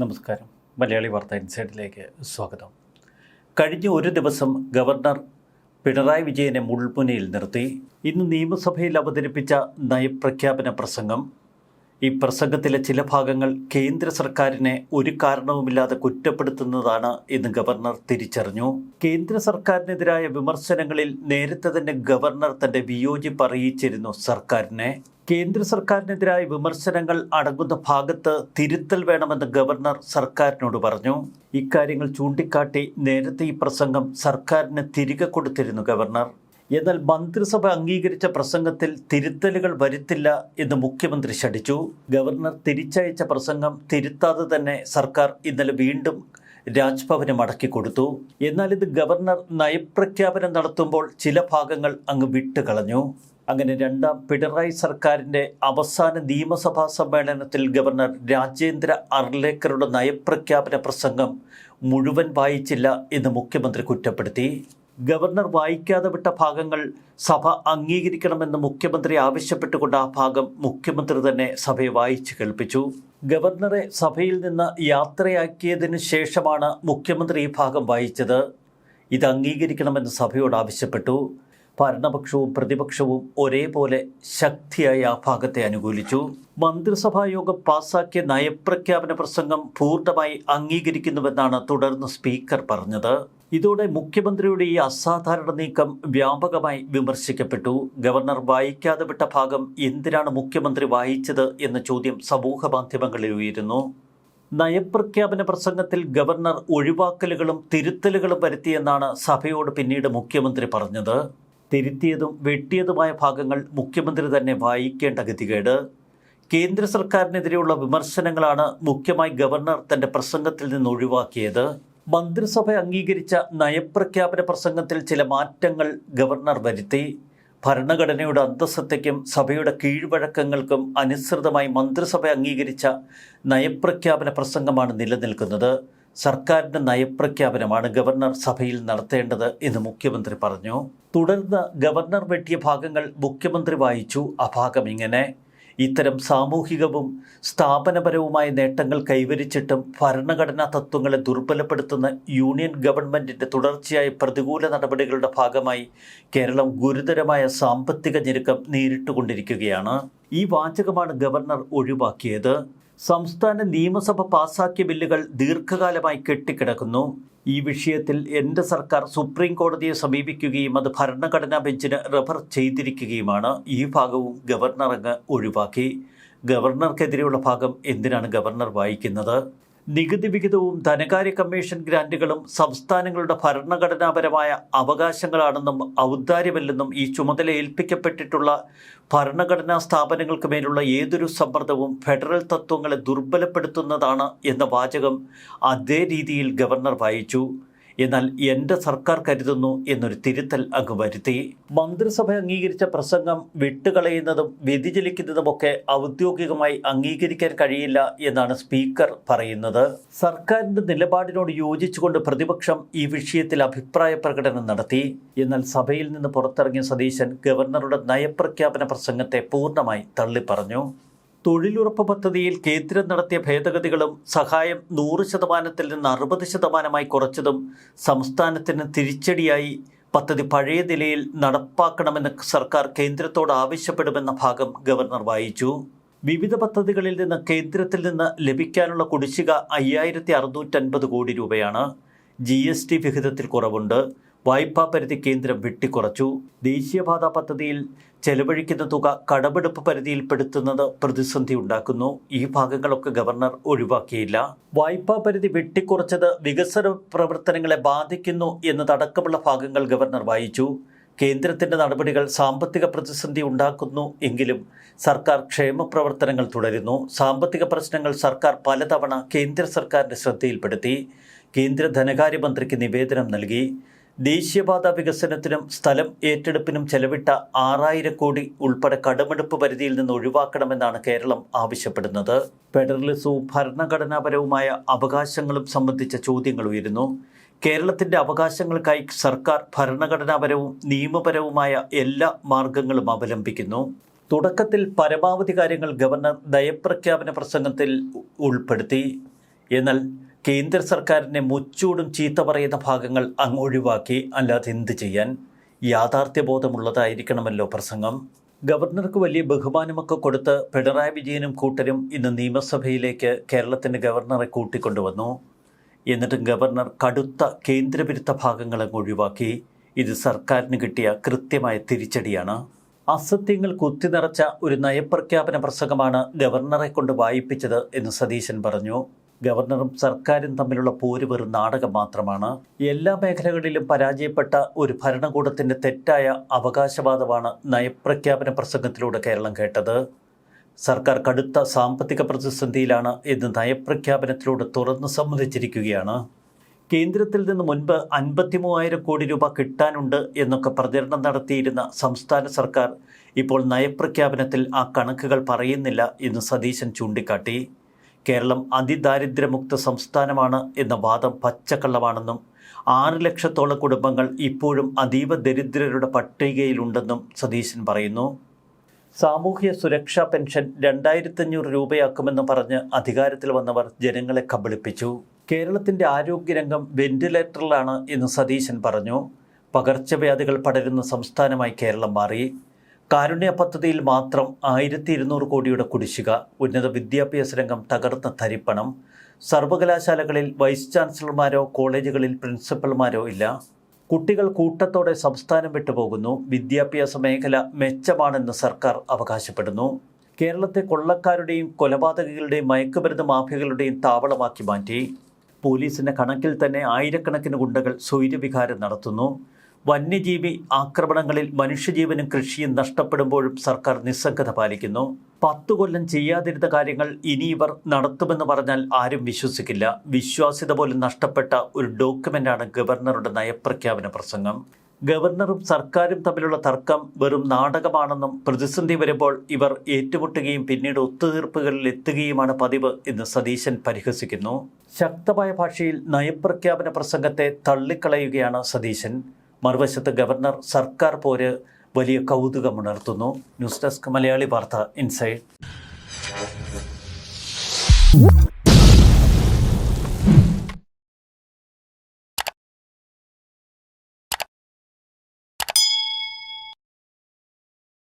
നമസ്കാരം. മലയാളി വാർത്ത ഇൻസൈഡിലേക്ക് സ്വാഗതം. കഴിഞ്ഞ ഒരു ദിവസം ഗവർണർ പിണറായി വിജയനെ മുൾമുനയിൽ നിർത്തി. ഇന്ന് നിയമസഭയിൽ അവതരിപ്പിച്ച നയപ്രഖ്യാപന പ്രസംഗം ഈ പ്രസംഗത്തിലെ ചില ഭാഗങ്ങൾ കേന്ദ്ര സർക്കാരിനെ ഒരു കാരണവുമില്ലാതെ കുറ്റപ്പെടുത്തുന്നതാണ് എന്ന് ഗവർണർ തിരിച്ചറിഞ്ഞു. കേന്ദ്ര സർക്കാരിനെതിരായ വിമർശനങ്ങളിൽ നേരത്തെ തന്നെ ഗവർണർ തന്റെ വിയോജിപ്പ് അറിയിച്ചിരുന്നു സർക്കാരിനെ. കേന്ദ്ര സർക്കാരിനെതിരായ വിമർശനങ്ങൾ അടങ്ങുന്ന ഭാഗത്ത് തിരുത്തൽ വേണമെന്ന് ഗവർണർ സർക്കാരിനോട് പറഞ്ഞു. ഇക്കാര്യങ്ങൾ ചൂണ്ടിക്കാട്ടി നേരത്തെ ഈ പ്രസംഗം സർക്കാരിന് തിരികെ കൊടുത്തിരുന്നു ഗവർണർ. എന്നാൽ മന്ത്രിസഭ അംഗീകരിച്ച പ്രസംഗത്തിൽ തിരുത്തലുകൾ വരുത്തില്ല എന്ന് മുഖ്യമന്ത്രി ശഠിച്ചു. ഗവർണർ തിരിച്ചയച്ച പ്രസംഗം തിരുത്താതെ തന്നെ സർക്കാർ ഇന്നലെ വീണ്ടും രാജ്ഭവന് മടക്കി കൊടുത്തു. എന്നാൽ ഇത് ഗവർണർ നയപ്രഖ്യാപനം നടത്തുമ്പോൾ ചില ഭാഗങ്ങൾ അങ്ങ് വിട്ടുകളഞ്ഞു. അങ്ങനെ രണ്ടാം പിണറായി സർക്കാരിന്റെ അവസാന നിയമസഭാ സമ്മേളനത്തിൽ ഗവർണർ രാജേന്ദ്ര അർലേക്കറുടെ നയപ്രഖ്യാപന പ്രസംഗം മുഴുവൻ വായിച്ചില്ല എന്ന് മുഖ്യമന്ത്രി കുറ്റപ്പെടുത്തി. ഗവർണർ വായിക്കാതെ വിട്ട ഭാഗങ്ങൾ സഭ അംഗീകരിക്കണമെന്ന് മുഖ്യമന്ത്രി ആവശ്യപ്പെട്ടുകൊണ്ട് ആ ഭാഗം മുഖ്യമന്ത്രി തന്നെ സഭയെ വായിച്ചു കേൾപ്പിച്ചു. ഗവർണറെ സഭയിൽ നിന്ന് യാത്രയാക്കിയതിനു ശേഷമാണ് മുഖ്യമന്ത്രി ഈ ഭാഗം വായിച്ചത്. ഇത് അംഗീകരിക്കണമെന്ന് സഭയോട് ആവശ്യപ്പെട്ടു. ഭരണപക്ഷവും പ്രതിപക്ഷവും ഒരേപോലെ ശക്തിയായി ആ ഭാഗത്തെ അനുകൂലിച്ചു. മന്ത്രിസഭാ യോഗം പാസാക്കിയ നയപ്രഖ്യാപന പ്രസംഗം പൂർണമായി അംഗീകരിക്കുന്നുവെന്നാണ് തുടർന്ന് സ്പീക്കർ പറഞ്ഞത്. ഇതോടെ മുഖ്യമന്ത്രിയുടെ ഈ അസാധാരണ നീക്കം വ്യാപകമായി വിമർശിക്കപ്പെട്ടു. ഗവർണർ വായിക്കാതെ വിട്ട ഭാഗം എന്തിനാണ് മുഖ്യമന്ത്രി വായിച്ചത് എന്ന ചോദ്യം സമൂഹ മാധ്യമങ്ങളിൽ ഉയരുന്നു. നയപ്രഖ്യാപന പ്രസംഗത്തിൽ ഗവർണർ ഒഴിവാക്കലുകളും തിരുത്തലുകളും വരുത്തിയെന്നാണ് സഭയോട് പിന്നീട് മുഖ്യമന്ത്രി പറഞ്ഞത്. തിരുത്തിയതും വെട്ടിയതുമായ ഭാഗങ്ങൾ മുഖ്യമന്ത്രി തന്നെ വായിക്കേണ്ട ഗതികേട്. കേന്ദ്ര സർക്കാരിനെതിരെയുള്ള വിമർശനങ്ങളാണ് മുഖ്യമായി ഗവർണർ തന്റെ പ്രസംഗത്തിൽ നിന്ന് ഒഴിവാക്കിയത്. മന്ത്രിസഭ അംഗീകരിച്ച നയപ്രഖ്യാപന പ്രസംഗത്തിൽ ചില മാറ്റങ്ങൾ ഗവർണർ വരുത്തി. ഭരണഘടനയുടെ അന്തസ്സത്തയ്ക്കും സഭയുടെ കീഴ്വഴക്കങ്ങൾക്കും അനുസൃതമായി മന്ത്രിസഭ അംഗീകരിച്ച നയപ്രഖ്യാപന പ്രസംഗമാണ് നിലനിൽക്കുന്നത്. സർക്കാരിന്റെ നയപ്രഖ്യാപനമാണ് ഗവർണർ സഭയിൽ നടത്തേണ്ടത് എന്ന് മുഖ്യമന്ത്രി പറഞ്ഞു. തുടർന്ന് ഗവർണർ വെട്ടിയ ഭാഗങ്ങൾ മുഖ്യമന്ത്രി വായിച്ചു. ആ ഭാഗം ഇങ്ങനെ. ഇത്തരം സാമൂഹികവും സ്ഥാപനപരവുമായ നേട്ടങ്ങൾ കൈവരിച്ചിട്ടും ഭരണഘടനാ തത്വങ്ങളെ ദുർബലപ്പെടുത്തുന്ന യൂണിയൻ ഗവൺമെന്റിന്റെ തുടർച്ചയായ പ്രതികൂല നടപടികളുടെ ഭാഗമായി കേരളം ഗുരുതരമായ സാമ്പത്തിക ഞെരുക്കം നേരിട്ടുകൊണ്ടിരിക്കുകയാണ്. ഈ വാചകമാണ് ഗവർണർ ഒഴിവാക്കിയത്. സംസ്ഥാന നിയമസഭ പാസാക്കിയ ബില്ലുകൾ ദീർഘകാലമായി കെട്ടിക്കിടക്കുന്നു. ഈ വിഷയത്തിൽ എന്റെ സർക്കാർ സുപ്രീം കോടതിയെ സമീപിക്കുകയും അത് ഭരണഘടനാ ബെഞ്ചിന് റെഫർ ചെയ്തിരിക്കുകയുമാണ്. ഈ ഭാഗവും ഗവർണർ അങ്ങ് ഒഴിവാക്കി. ഗവർണർക്കെതിരെയുള്ള ഭാഗം എന്തിനാണ് ഗവർണർ വായിക്കുന്നത്? നികുതി വിഹിതവും ധനകാര്യ കമ്മീഷൻ ഗ്രാന്റുകളും സംസ്ഥാനങ്ങളുടെ ഭരണഘടനാപരമായ അവകാശങ്ങളാണെന്നും ഔദാര്യമല്ലെന്നും ഈ ചുമതല ഏൽപ്പിക്കപ്പെട്ടിട്ടുള്ള ഭരണഘടനാ സ്ഥാപനങ്ങൾക്ക് മേലുള്ള ഏതൊരു സമ്മർദ്ദവും ഫെഡറൽ തത്വങ്ങളെ ദുർബലപ്പെടുത്തുന്നതാണ് എന്ന വാചകം അതേ രീതിയിൽ ഗവർണർ വായിച്ചു. എന്നാൽ എന്റെ സർക്കാർ കരുതുന്നു എന്നൊരു തിരുത്തൽ അങ്ങ് വരുത്തി. മന്ത്രിസഭ അംഗീകരിച്ച പ്രസംഗം വിട്ടുകളയുന്നതും വ്യതിചലിക്കുന്നതുമൊക്കെ ഔദ്യോഗികമായി അംഗീകരിക്കാൻ കഴിയില്ല എന്നാണ് സ്പീക്കർ പറയുന്നത്. സർക്കാരിന്റെ നിലപാടിനോട് യോജിച്ചുകൊണ്ട് പ്രതിപക്ഷം ഈ വിഷയത്തിൽ അഭിപ്രായ പ്രകടനം നടത്തി. എന്നാൽ സഭയിൽ നിന്ന് പുറത്തിറങ്ങിയ സതീശൻ ഗവർണറുടെ നയപ്രഖ്യാപന പ്രസംഗത്തെ പൂർണമായി തള്ളിപ്പറഞ്ഞു. തൊഴിലുറപ്പ് പദ്ധതിയിൽ കേന്ദ്രം നടത്തിയ ഭേദഗതികളും സഹായം നൂറ് ശതമാനത്തിൽ നിന്ന് അറുപത് ശതമാനമായി കുറച്ചതും സംസ്ഥാനത്തിന് തിരിച്ചടിയായി പദ്ധതി പഴയ നിലയിൽ നടപ്പാക്കണമെന്ന് സർക്കാർ കേന്ദ്രത്തോട് ആവശ്യപ്പെടുമെന്ന ഭാഗം ഗവർണർ വായിച്ചു. വിവിധ പദ്ധതികളിൽ നിന്ന് കേന്ദ്രത്തിൽ നിന്ന് ലഭിക്കാനുള്ള കുടിശ്ശിക അയ്യായിരത്തി അറുന്നൂറ്റൻപത് കോടി രൂപയാണ്. ജി എസ് ടി വിഹിതത്തിൽ കുറവുണ്ട്. വായ്പാ പരിധി കേന്ദ്രം വെട്ടിക്കുറച്ചു ദേശീയപാത പദ്ധതിയിൽ ചെലവഴിക്കുന്ന തുക കടമെടുപ്പ് പരിധിയിൽപ്പെടുത്തുന്നത് പ്രതിസന്ധി ഉണ്ടാക്കുന്നു. ഈ ഭാഗങ്ങളൊക്കെ ഗവർണർ ഒഴിവാക്കിയില്ല. വായ്പാ പരിധി വെട്ടിക്കുറച്ചത് വികസന പ്രവർത്തനങ്ങളെ ബാധിക്കുന്നു എന്നതടക്കമുള്ള ഭാഗങ്ങൾ ഗവർണർ വായിച്ചു. കേന്ദ്രത്തിന്റെ നടപടികൾ സാമ്പത്തിക പ്രതിസന്ധി ഉണ്ടാക്കുന്നു എങ്കിലും സർക്കാർ ക്ഷേമ പ്രവർത്തനങ്ങൾ തുടരുന്നു. സാമ്പത്തിക പ്രശ്നങ്ങൾ സർക്കാർ പലതവണ കേന്ദ്ര സർക്കാരിന്റെ ശ്രദ്ധയിൽപ്പെടുത്തി. കേന്ദ്ര ധനകാര്യമന്ത്രിക്ക് നിവേദനം നൽകി. ദേശീയപാത വികസനത്തിനും സ്ഥലം ഏറ്റെടുപ്പിനും ചെലവിട്ട ആറായിരം കോടി ഉൾപ്പെടെ കടമെടുപ്പ് പരിധിയിൽ നിന്ന് ഒഴിവാക്കണമെന്നാണ് കേരളം ആവശ്യപ്പെടുന്നത്. ഫെഡറലിസവും ഭരണഘടനാപരവുമായ അവകാശങ്ങളും സംബന്ധിച്ച ചോദ്യങ്ങൾ ഉയരുന്നു. കേരളത്തിന്റെ അവകാശങ്ങൾക്കായി സർക്കാർ ഭരണഘടനാപരവും നിയമപരവുമായ എല്ലാ മാർഗങ്ങളും അവലംബിക്കുന്നു. തുടക്കത്തിൽ പരമാവധി കാര്യങ്ങൾ ഗവർണർ ദയപ്രഖ്യാപന പ്രസംഗത്തിൽ ഉൾപ്പെടുത്തി. എന്നാൽ കേന്ദ്ര സർക്കാരിനെ മുച്ചൂടും ചീത്ത പറയുന്ന ഭാഗങ്ങൾ അങ്ങ് ഒഴിവാക്കി അല്ലാതെ എന്ത് ചെയ്യാൻ? യാഥാർത്ഥ്യബോധമുള്ളതായിരിക്കണമല്ലോ പ്രസംഗം. ഗവർണർക്ക് വലിയ ബഹുമാനമൊക്കെ കൊടുത്ത് പിണറായി വിജയനും കൂട്ടരും ഇന്ന് നിയമസഭയിലേക്ക് കേരളത്തിന്റെ ഗവർണറെ കൂട്ടിക്കൊണ്ടുവന്നു. എന്നിട്ടും ഗവർണർ കടുത്ത കേന്ദ്രവിരുദ്ധ ഭാഗങ്ങൾ അങ്ങ് ഒഴിവാക്കി. ഇത് സർക്കാരിന് കിട്ടിയ കൃത്യമായ തിരിച്ചടിയാണ്. അസത്യങ്ങൾ കുത്തി നിറച്ച ഒരു നയപ്രഖ്യാപന പ്രസംഗമാണ് ഗവർണറെ കൊണ്ട് വായിപ്പിച്ചത് എന്ന് സതീശൻ പറഞ്ഞു. ഗവർണറും സർക്കാരും തമ്മിലുള്ള പോര് വെറും നാടകം മാത്രമാണ്. എല്ലാ മേഖലകളിലും പരാജയപ്പെട്ട ഒരു ഭരണകൂടത്തിന്റെ തെറ്റായ അവകാശവാദമാണ് നയപ്രഖ്യാപന പ്രസംഗത്തിലൂടെ കേരളം കേട്ടത്. സർക്കാർ കടുത്ത സാമ്പത്തിക പ്രതിസന്ധിയിലാണ് എന്ന് നയപ്രഖ്യാപനത്തിലൂടെ തുറന്നു സമ്മതിച്ചിരിക്കുകയാണ്. കേന്ദ്രത്തിൽ നിന്ന് മുൻപ് അൻപത്തി മൂവായിരം കോടി രൂപ കിട്ടാനുണ്ട് എന്നൊക്കെ പ്രചരണം നടത്തിയിരുന്ന സംസ്ഥാന സർക്കാർ ഇപ്പോൾ നയപ്രഖ്യാപനത്തിൽ ആ കണക്കുകൾ പറയുന്നില്ല എന്ന് സതീശൻ ചൂണ്ടിക്കാട്ടി. കേരളം അതിദാരിദ്ര്യമുക്ത സംസ്ഥാനമാണ് എന്ന വാദം പച്ചക്കള്ളമാണെന്നും ആറ് ലക്ഷത്തോളം കുടുംബങ്ങൾ ഇപ്പോഴും അതീവ ദരിദ്രരുടെ പട്ടികയിലുണ്ടെന്നും സതീശൻ പറയുന്നു. സാമൂഹ്യ സുരക്ഷാ പെൻഷൻ രണ്ടായിരത്തഞ്ഞൂറ് രൂപയാക്കുമെന്ന് പറഞ്ഞ് അധികാരത്തിൽ വന്നവർ ജനങ്ങളെ കബളിപ്പിച്ചു. കേരളത്തിന്റെ ആരോഗ്യരംഗം വെന്റിലേറ്ററിലാണ് എന്ന് സതീശൻ പറഞ്ഞു. പകർച്ചവ്യാധികൾ പടരുന്ന സംസ്ഥാനമായി കേരളം മാറി. കാരുണ്യ പദ്ധതിയിൽ മാത്രം ആയിരത്തി ഇരുന്നൂറ് കോടിയുടെ കുടിശ്ശിക ഉന്നത വിദ്യാഭ്യാസ രംഗം തകർന്ന തരിപ്പണം സർവകലാശാലകളിൽ വൈസ് ചാൻസലർമാരോ കോളേജുകളിൽ പ്രിൻസിപ്പൽമാരോ ഇല്ല. കുട്ടികൾ കൂട്ടത്തോടെ സംസ്ഥാനം വിട്ടുപോകുന്നു. വിദ്യാഭ്യാസ മേഖല മെച്ചമാണെന്ന് സർക്കാർ അവകാശപ്പെടുന്നു. കേരളത്തെ കൊള്ളക്കാരുടെയും കൊലപാതകികളുടെയും മയക്കുമരുന്ന് മാഫിയകളുടെയും താവളമാക്കി മാറ്റി. പോലീസിന്റെ കണക്കിൽ തന്നെ ആയിരക്കണക്കിന് ഗുണ്ടകൾ സ്വൈര്യവികാരം നടത്തുന്നു. വന്യജീവി ആക്രമണങ്ങളിൽ മനുഷ്യജീവനും കൃഷിയും നഷ്ടപ്പെടുമ്പോഴും സർക്കാർ നിസ്സംഗത പാലിക്കുന്നു. പത്തു കൊല്ലം ചെയ്യാതിരുന്ന കാര്യങ്ങൾ ഇനി ഇവർ നടത്തുമെന്ന് പറഞ്ഞാൽ ആരും വിശ്വസിക്കില്ല. വിശ്വാസ്യത പോലും നഷ്ടപ്പെട്ട ഒരു ഡോക്യുമെന്റാണ് ഗവർണറുടെ നയപ്രഖ്യാപന പ്രസംഗം. ഗവർണറും സർക്കാരും തമ്മിലുള്ള തർക്കം വെറും നാടകമാണെന്നും പ്രതിസന്ധി വരുമ്പോൾ ഇവർ ഏറ്റുമുട്ടുകയും പിന്നീട് ഒത്തുതീർപ്പുകളിൽ എത്തുകയുമാണ് പതിവ് എന്ന് സതീശൻ പരിഹസിക്കുന്നു. ശക്തമായ ഭാഷയിൽ നയപ്രഖ്യാപന പ്രസംഗത്തെ തള്ളിക്കളയുകയാണ് സതീശൻ. മറുവശത്ത് ഗവർണർ സർക്കാർ പോര് വലിയ കൗതുകമുണർത്തുന്നു ന്യൂസ് ഡെസ്ക് മലയാളി വാർത്ത ഇൻസൈഡ്.